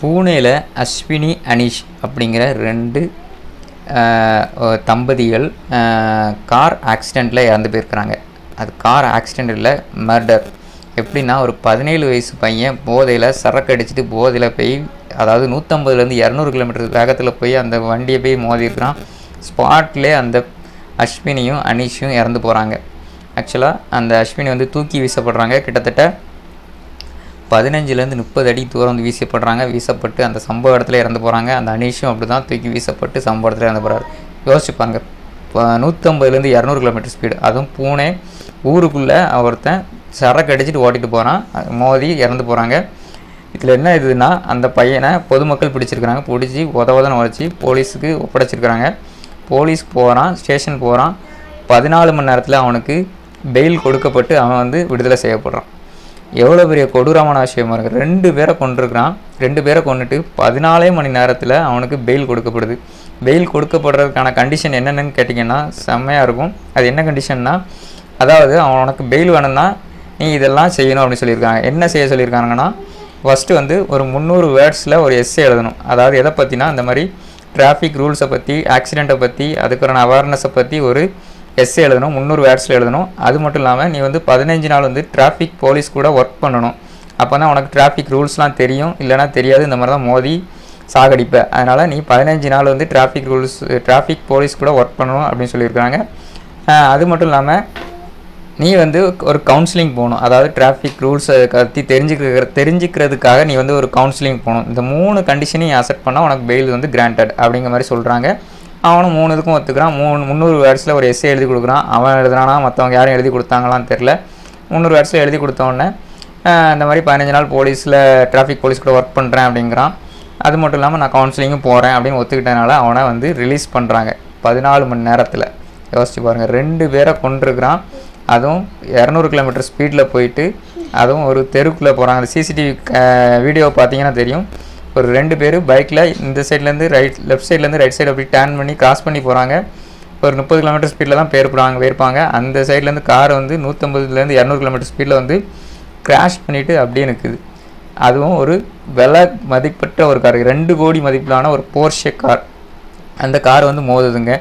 பூனேயில் அஸ்வினி அனீஷ் அப்படிங்கிற ரெண்டு தம்பதிகள் கார் ஆக்சிடெண்ட்டில் இறந்து போயிருக்கிறாங்க. அது கார் ஆக்சிடெண்ட் இல்லை மர்டர். எப்படின்னா ஒரு பதினேழு வயசு பையன் போதையில் சரக்கு அடிச்சுட்டு போதையில் போய் அதாவது நூற்றம்பதுலேருந்து இரநூறு கிலோமீட்டர் வேகத்தில் போய் அந்த வண்டியை போய் மோதிருக்கிறான் ஸ்பாட்லேயே அந்த அஸ்வினியும் அனீஷும் இறந்து போகிறாங்க ஆக்சுவலாக அந்த அஸ்வினி வந்து தூக்கி வீசப்படுறாங்க. கிட்டத்தட்ட பதினஞ்சுலேருந்து முப்பது அடி தூரம் வந்து வீசப்படுறாங்க. வீசப்பட்டு அந்த சம்பவ இடத்துல இறந்து போகிறாங்க அந்த அனீஷும் அப்படி தான் தூக்கி வீசப்பட்டு சம்பவ இடத்துல இறந்து போகிறாரு யோசிச்சுப்பாங்க இப்போ நூற்றம்பதுலேருந்து இரநூறு கிலோமீட்டர் ஸ்பீடு அதுவும் பூனே ஊருக்குள்ளே ஒருத்தன் சரக்கு அடிச்சுட்டு ஓட்டிட்டு போகிறான் மோதி இறந்து போகிறாங்க இதில் என்ன இதுன்னா அந்த பையனை பொதுமக்கள் பிடிச்சிருக்கிறாங்க. பிடிச்சி உத உதன போலீஸுக்கு ஒப்படைச்சிருக்கிறாங்க. போலீஸ் போகிறான் ஸ்டேஷன் போகிறான் பதினாலு மணி நேரத்தில் அவனுக்கு பெயில் கொடுக்கப்பட்டு அவன் வந்து விடுதலை செய்யப்படுறான். எவ்வளோ பெரிய கொடூரமான விஷயமா இருக்குது ரெண்டு பேரை கொண்டிருக்கிறான் ரெண்டு பேரை கொண்டுட்டு பதினாலே மணி நேரத்தில் அவனுக்கு பெயில் கொடுக்கப்படுது. பெயில் கொடுக்கப்படுறதுக்கான கண்டிஷன் என்னென்னு கேட்டிங்கன்னா செம்மையாக இருக்கும். அது என்ன கண்டிஷன்னா அதாவது அவன் உனக்கு பெயில் வேணும்னா நீ இதெல்லாம் செய்யணும் அப்படின்னு சொல்லியிருக்காங்க. என்ன செய்ய சொல்லியிருக்காங்கன்னா ஃபஸ்ட்டு வந்து ஒரு முந்நூறு வேர்ட்ஸில் ஒரு எஸ்ஸே எழுதணும். அதாவது எதை பற்றினா இந்த மாதிரி டிராஃபிக் ரூல்ஸை பற்றி ஆக்சிடெண்ட்டை பற்றி அதுக்கான அவேர்னஸை பற்றி ஒரு எஸ்ஏ எழுதணும் முந்நூறு வேர்ட்ஸில் எழுதணும். அது மட்டும் இல்லாமல் நீ வந்து பதினஞ்சு நாள் வந்து டிராஃபிக் போலீஸ் கூட ஒர்க் பண்ணணும். அப்போ தான் உனக்கு டிராஃபிக் ரூல்ஸ்லாம் தெரியும். இல்லைனா தெரியாது. இந்த மாதிரி தான் மோதி சாகடிப்ப. அதனால் நீ பதினஞ்சு நாள் வந்து டிராஃபிக் ரூல்ஸ் டிராஃபிக் போலீஸ் கூட ஒர்க் பண்ணணும் அப்படின்னு சொல்லியிருக்காங்க அது மட்டும் இல்லாமல் நீ வந்து ஒரு கவுன்சிலிங் போகணும். அதாவது டிராஃபிக் ரூல்ஸை பற்றி தெரிஞ்சுக்கிற தெரிஞ்சுக்கிறதுக்காக நீ வந்து ஒரு கவுன்சிலிங் போகணும். இந்த மூணு கண்டிஷனையும் அசெப்ட் பண்ணால் உனக்கு பெயில் வந்து கிராண்டட் அப்படிங்கிற மாதிரி சொல்கிறாங்க அவனும் மூணு இதுக்கும் ஒத்துக்கிறான். மூணு முந்நூறு வேர்ட்ஸில் ஒரு எஸ்ஸே எழுதி கொடுக்குறான். அவன் எழுதுனானா மற்றவங்க யாரும் எழுதி கொடுத்தாங்களான்னு தெரில முந்நூறு வேர்ட்ஸில் எழுதி கொடுத்தோடனே இந்த மாதிரி பதினஞ்சு நாள் போலீஸில் டிராஃபிக் போலீஸ் கூட ஒர்க் பண்ணுறேன் அப்படிங்கிறான். அது மட்டும் இல்லாமல் நான் கவுன்சிலிங்கும் போகிறேன் அப்படின்னு ஒத்துக்கிட்டனால அவனை வந்து ரிலீஸ் பண்ணுறாங்க பதினாலு மணி நேரத்தில். யோசிச்சு பாருங்கள் ரெண்டு பேரை கொண்டிருக்கிறான் அதுவும் இரநூறு கிலோமீட்டர் ஸ்பீடில் போயிட்டு அதுவும் ஒரு தெருக்குள்ளே போகிறாங்க அந்த சிசிடிவி வீடியோ பார்த்தீங்கன்னா தெரியும். ஒரு ரெண்டு பேர் பைக்கில் இந்த சைட்லேருந்து ரைட் லெஃப்ட் சைட்லேருந்து ரைட் சைடு அப்படி டேர்ன் பண்ணி கிராஸ் பண்ணி போகிறாங்க ஒரு முப்பது கிலோமீட்டர் ஸ்பீடில் தான் போயிருப்பாங்க போயிருப்பாங்க. அந்த சைட்லேருந்து கார் வந்து நூற்றம்பதுலேருந்து இரநூறு கிலோமீட்டர் ஸ்பீடில் வந்து கிராஷ் பண்ணிவிட்டு அப்படியே நிற்குது அதுவும் ஒரு விலை மதிப்பற்ற ஒரு கார் ரெண்டு கோடி மதிப்பிலான ஒரு போர்ஷே கார் அந்த கார் வந்து மோதுதுங்க.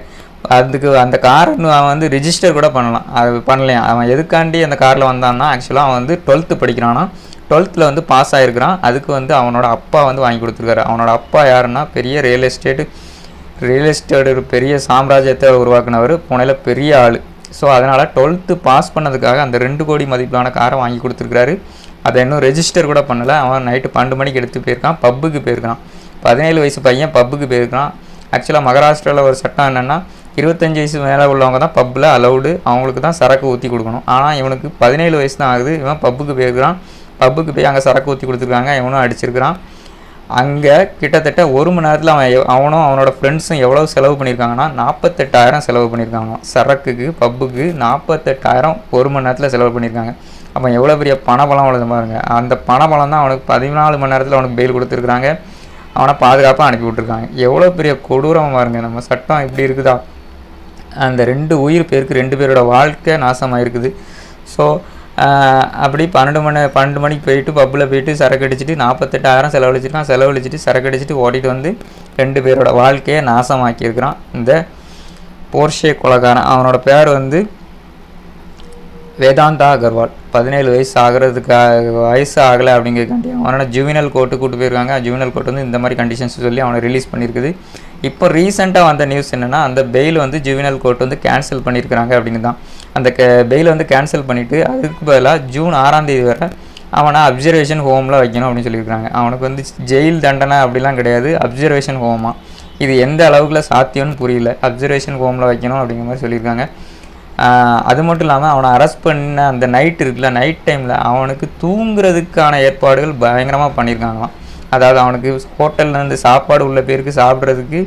அதுக்கு அந்த கார் அவன் வந்து ரிஜிஸ்டர் கூட பண்ணலாம். அது பண்ணலையாம் அவன் எதுக்காண்டி அந்த காரில் வந்தான்னா ஆக்சுவலாக அவன் வந்து டுவெல்த்து படிக்கிறானா? டுவெல்த்தில் வந்து பாஸ் ஆகிருக்கிறான் அதுக்கு வந்து அவனோட அப்பா வந்து வாங்கி கொடுத்துருக்காரு. அவனோட அப்பா யாருன்னா பெரிய ரியல் எஸ்டேட்டு ரியல் எஸ்டேட் ஒரு பெரிய சாம்ராஜ்யத்தை உருவாக்குனவர் புனையில் பெரிய ஆள். ஸோ அதனால் டுவெல்த்து பாஸ் பண்ணதுக்காக அந்த ரெண்டு கோடி மதிப்பிலான காரை வாங்கி கொடுத்துருக்காரு அதை இன்னும் ரெஜிஸ்டர் கூட பண்ணலை. அவன் நைட்டு பன்னெண்டு மணிக்கு எடுத்து போயிருக்கான். பப்புக்கு போயிருக்கான். பதினேழு வயசு பையன் பப்புக்கு போயிருக்கான். ஆக்சுவலாக மகாராஷ்டிராவில் ஒரு சட்டம் என்னென்னா இருபத்தஞ்சு வயசு மேலே உள்ளவங்க தான் பப்பில் அலௌடு அவங்களுக்கு தான் சரக்கு ஊற்றி கொடுக்கணும். ஆனால் இவனுக்கு பதினேழு வயசு தான் ஆகுது. இவன் பப்புக்கு போயிருக்கிறான். பப்புக்கு போய் அங்கே சரக்கு ஊற்றி கொடுத்துருக்காங்க. இவனும் அடிச்சிருக்கிறான். அங்கே கிட்டத்தட்ட ஒரு மணி நேரத்தில் அவன் அவனும் அவனோட ஃப்ரெண்ட்ஸும் எவ்வளோ செலவு பண்ணியிருக்காங்கன்னா நாற்பத்தெட்டாயிரம் செலவு பண்ணியிருக்காங்க சரக்குக்கு பப்புக்கு நாற்பத்தெட்டாயிரம் ஒரு மணி நேரத்தில் செலவு பண்ணியிருக்காங்க அப்போ எவ்வளோ பெரிய பணபலம் உள்ளது பாருங்க. அந்த பணபலம் தான் அவனுக்கு பதினாலு மணி நேரத்தில் அவனுக்கு பெயில் கொடுத்துருக்குறாங்க. அவனை பாதுகாப்பாக அனுப்பி விட்ருக்காங்க எவ்வளோ பெரிய கொடூரம் பாருங்க. நம்ம சட்டம் இப்படி இருக்குதா? அந்த ரெண்டு உயிர் பேருக்கு ரெண்டு பேரோட வாழ்க்கை நாசமாக இருக்குது ஸோ அப்படி பன்னெண்டு மணி பன்னெண்டு மணிக்கு போயிட்டு பப்பில் போயிட்டு சரக்கு அடிச்சுட்டு நாற்பத்தெட்டாயிரம் செலவழிச்சிருக்கான் செலவழிச்சிட்டு சரக்கு அடிச்சுட்டு ஓடிட்டு வந்து ரெண்டு பேரோட வாழ்க்கையை நாசமாக்கியிருக்கிறான் இந்த போர்ஷே கொலகாரன். அவனோட பேர் வந்து வேதாந்தா அகர்வால். பதினேழு வயசு ஆகிறதுக்காக வயசு ஆகலை அப்படிங்கிறதுக்காண்டி அவனோட ஜுவினல் கோர்ட்டு கூட்டு போயிருக்காங்க. ஜுவினல் கோர்ட் வந்து இந்த மாதிரி கண்டிஷன்ஸ் சொல்லி அவனை ரிலீஸ் பண்ணியிருக்குது. இப்போ ரீசெண்டாக வந்த நியூஸ் என்னென்னா அந்த பெயில் வந்து ஜுவினல் கோர்ட் வந்து கேன்சல் பண்ணியிருக்கிறாங்க அப்படின்னு தான் அந்த பெயில் வந்து கேன்சல் பண்ணிவிட்டு அதுக்கு பதிலாக ஜூன் ஆறாம் தேதி வரை அவனை அப்சர்வேஷன் ஹோமில் வைக்கணும் அப்படின்னு சொல்லியிருக்காங்க அவனுக்கு வந்து ஜெயில் தண்டனை அப்படிலாம் கிடையாது. அப்சர்வேஷன் ஹோமா இது எந்த அளவுக்குள்ள சாத்தியம்னு புரியல. அப்சர்வேஷன் ஹோமில் வைக்கணும் அப்படிங்கிற மாதிரி சொல்லியிருக்காங்க. அது மட்டும் இல்லாமல் அவனை அரெஸ்ட் பண்ண அந்த நைட் இருக்குல்ல நைட் டைமில் அவனுக்கு தூங்குறதுக்கான ஏற்பாடுகள் பயங்கரமாக பண்ணியிருக்காங்களாம். அதாவது அவனுக்கு ஹோட்டல்லேருந்து சாப்பாடு உள்ள பேருக்கு சாப்பிட்றதுக்கு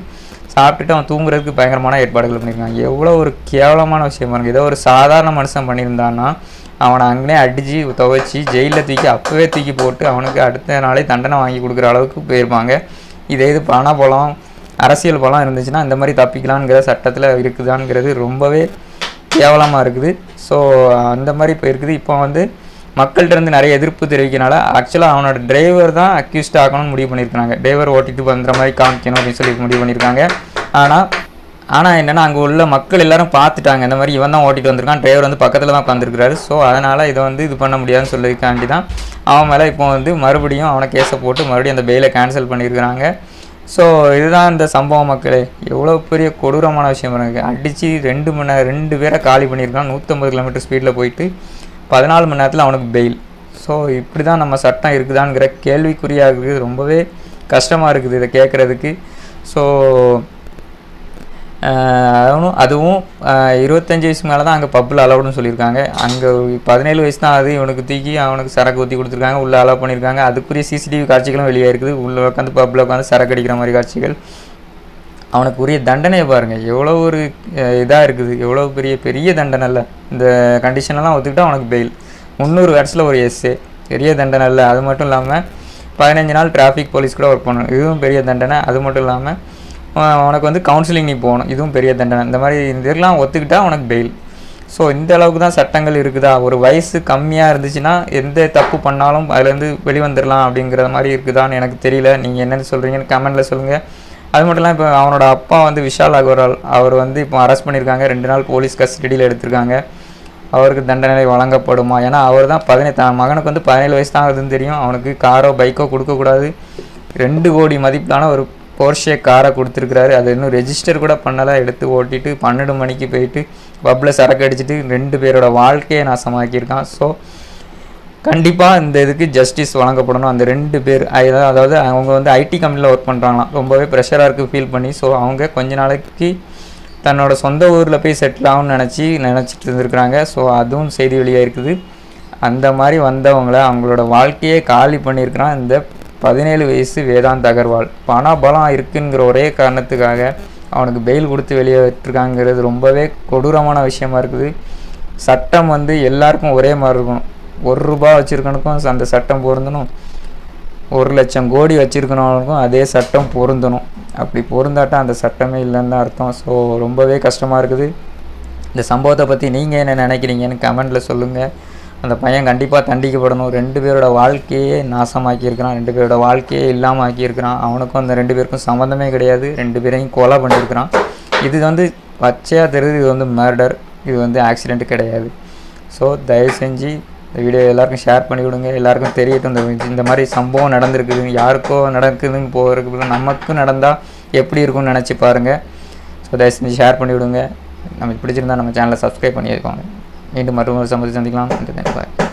சாப்பிட்டுட்டு அவன் தூங்குறதுக்கு பயங்கரமான ஏற்பாடுகள் பண்ணியிருக்காங்க. எவ்வளோ ஒரு கேவலமான விஷயம் பாருங்க. ஏதோ ஒரு சாதாரண மனுஷன் பண்ணியிருந்தான்னா அவனை அங்கனே அடித்து துவைச்சி ஜெயிலில் தூக்கி அப்போவே தூக்கி போட்டு அவனுக்கு அடுத்த நாளே தண்டனை வாங்கி கொடுக்குற அளவுக்கு போயிருப்பாங்க. இதே இது பண பலம் அரசியல் பலம் இருந்துச்சுன்னா இந்த மாதிரி தப்பிக்கலாங்கிற சட்டத்தில் இருக்குதாங்கிறது ரொம்பவே கேவலமாக இருக்குது. ஸோ அந்த மாதிரி இப்போ இருக்குது இப்போ வந்து மக்கள்கிட்ட இருந்து நிறைய எதிர்ப்பு தெரிவிக்கனால ஆக்சுவலாக அவனோட டிரைவர் தான் அக்யூஸ்ட் ஆகணும்னு முடிவு பண்ணியிருக்காங்க டிரைவர் ஓட்டிட்டு வந்துற மாதிரி காமிக்கணும் அப்படின்னு சொல்லி முடிவு பண்ணியிருக்காங்க. ஆனால் ஆனால் என்னென்னா அங்கே உள்ள மக்கள் எல்லாரும் பார்த்துட்டாங்க. இந்த மாதிரி இவன் தான் ஓட்டிட்டு வந்திருக்கான். டிரைவர் வந்து பக்கத்தில் தான் உட்காந்துருக்காரு ஸோ அதனால் இதை வந்து இது பண்ண முடியாதுன்னு சொல்லியிருக்காண்டி தான் அவன் மேலே இப்போ வந்து மறுபடியும் அவனை கேஸை போட்டு மறுபடியும் அந்த பெயிலை கேன்சல் பண்ணியிருக்கிறாங்க. ஸோ இதுதான் இந்த சம்பவம் மக்களே. எவ்வளோ பெரிய கொடூரமான விஷயம் பாருங்க. அடித்து ரெண்டு மணி நேரம் ரெண்டு பேரை காலி பண்ணியிருக்கான். நூற்றம்பது கிலோமீட்டர் ஸ்பீடில் போயிட்டு பதினாலு மணி நேரத்தில் அவனுக்கு பெயில் ஸோ இப்படி தான் நம்ம சட்டம் இருக்குதாங்கிற கேள்விக்குறியாக இருக்குது ரொம்பவே கஷ்டமாக இருக்குது இதை கேட்குறதுக்கு ஸோ அதுவும் அதுவும் இருபத்தஞ்சி இருபத்தஞ்சு வயசு மேலே தான் அங்கே பப்பில் அலவுடுன்னு சொல்லியிருக்காங்க. அங்கே பதினேழு வயசு தான் அது இவனுக்கு தூக்கி அவனுக்கு சரக்கு ஊற்றி கொடுத்துருக்காங்க. உள்ளே அலோவ் பண்ணியிருக்காங்க. அதுக்குரிய சிசிடிவி காட்சிகளும் வெளியே இருக்குது உள்ளே உட்காந்து பப்பில் உட்காந்து சரக்கு அடிக்கிற மாதிரி காட்சிகள். அவனுக்கு உரிய தண்டனையை பாருங்கள் எவ்வளோ ஒரு இதாக இருக்குது. எவ்வளோ பெரிய பெரிய தண்டனை இல்லை. இந்த கண்டிஷனெல்லாம் ஒத்துக்கிட்டா அவனுக்கு பெயில் முந்நூறு வருஷத்தில் ஒரு எஸ்ஸு பெரிய தண்டனை இல்லை. அது மட்டும் இல்லாமல் பதினஞ்சு நாள் டிராஃபிக் போலீஸ் கூட ஒர்க் பண்ணணும். இதுவும் பெரிய தண்டனை. அது மட்டும் இல்லாமல் உனக்கு வந்து கவுன்சிலிங் நீ போகணும். இதுவும் பெரிய தண்டனை. இந்த மாதிரி இந்த இதெல்லாம் ஒத்துக்கிட்டா உனக்கு பெயில் ஸோ இந்த அளவுக்கு தான் சட்டங்கள் இருக்குதா? ஒரு வயசு கம்மியாக இருந்துச்சுன்னா எந்த தப்பு பண்ணாலும் அதுலேருந்து வெளிவந்துடலாம் அப்படிங்கிற மாதிரி இருக்குதான்னு எனக்கு தெரியல. நீங்கள் என்னென்னு சொல்கிறீங்கன்னு கமெண்ட்டில் சொல்லுங்கள் அது மட்டும் இல்லாமல் இப்போ அவனோட அப்பா வந்து விஷால் அகர்வால் அவர் வந்து இப்போ அரெஸ்ட் பண்ணியிருக்காங்க ரெண்டு நாள் போலீஸ் கஸ்டடியில் எடுத்திருக்காங்க. அவருக்கு தண்டனை வழங்கப்படுமா? ஏன்னா அவர் தான் பதினேழு மகனுக்கு வந்து பதினேழு வயசு தான் ஆகுதுன்னு தெரியும். அவனுக்கு காரோ பைக்கோ கொடுக்கக்கூடாது ரெண்டு கோடி மதிப்பிலான ஒரு போர்ஷே காரை கொடுத்துருக்குறாரு. அது இன்னும் ரெஜிஸ்டர் கூட பண்ணலை. எடுத்து ஓட்டிட்டு பன்னெண்டு மணிக்கு போயிட்டு பப்பில் சரக்கு அடிச்சிட்டு ரெண்டு பேரோட வாழ்க்கையை நாசமாக்கியிருக்கான். ஸோ கண்டிப்பாக இந்த இதுக்கு ஜஸ்டிஸ் வழங்கப்படணும். அந்த ரெண்டு பேர் அதாவது அவங்க வந்து ஐடி கம்பெனியில் ஒர்க் பண்ணுறாங்களாம் ரொம்பவே ப்ரெஷராக இருக்குது ஃபீல் பண்ணி. ஸோ அவங்க கொஞ்ச நாளைக்கு தன்னோட சொந்த ஊரில் போய் செட்டில் ஆகும்னு நினச்சி நினச்சிட்டு இருந்திருக்கிறாங்க. ஸோ அதுவும் செய்தி வெளியாக இருக்குது. அந்த மாதிரி வந்தவங்கள அவங்களோட வாழ்க்கையே காலி பண்ணியிருக்கிறான் இந்த பதினேழு வயசு வேதாந்த் அகர்வால். பண பலம் இருக்குங்கிற ஒரே காரணத்துக்காக அவனுக்கு பெயில் கொடுத்து வெளியே விட்டுருக்காங்கிறது ரொம்பவே கொடூரமான விஷயமா இருக்குது. சட்டம் வந்து எல்லாருக்கும் ஒரே மாதிரி இருக்கணும். ஒரு ரூபா வச்சுருக்கனுக்கும் அந்த சட்டம் பொருந்தணும். ஒரு லட்சம் கோடி வச்சுருக்கணுக்கும் அதே சட்டம் பொருந்தணும். அப்படி பொருந்தாட்டா அந்த சட்டமே இல்லைன்னு தான் அர்த்தம். ஸோ ரொம்பவே கஷ்டமாக இருக்குது. இந்த சம்பவத்தை பற்றி நீங்கள் என்ன நினைக்கிறீங்கன்னு கமெண்டில் சொல்லுங்கள் அந்த பையன் கண்டிப்பாக தண்டிக்கப்படணும். ரெண்டு பேரோட வாழ்க்கையே நாசமாக்கியிருக்கிறான். ரெண்டு பேரோட வாழ்க்கையே இல்லாமல் ஆக்கியிருக்கிறான் அவனுக்கும் அந்த ரெண்டு பேருக்கும் சம்மந்தமே கிடையாது. ரெண்டு பேரையும் கொலை பண்ணியிருக்கிறான். இது வந்து பச்சையாக தெரியுது. இது வந்து மர்டர் இது வந்து ஆக்சிடெண்ட் கிடையாது. ஸோ தயவு செஞ்சு இந்த வீடியோ எல்லாருக்கும் ஷேர் பண்ணி விடுங்க எல்லாருக்கும் தெரியட்டும் இந்த இந்த மாதிரி சம்பவம் நடந்திருக்குது யாருக்கோ நடக்குதுன்னு போகிறதுக்கு நமக்கும் நடந்தால் எப்படி இருக்கும்னு நினச்சி பாருங்கள் ஸோ தயவு செஞ்சு ஷேர் பண்ணி விடுங்க. நமக்கு பிடிச்சிருந்தா நம்ம சேனலை சப்ஸ்கிரைப் பண்ணி வைக்கோங்க மீண்டும் மற்றொரு சம்பவத்தை சந்திக்கலாம். பாய்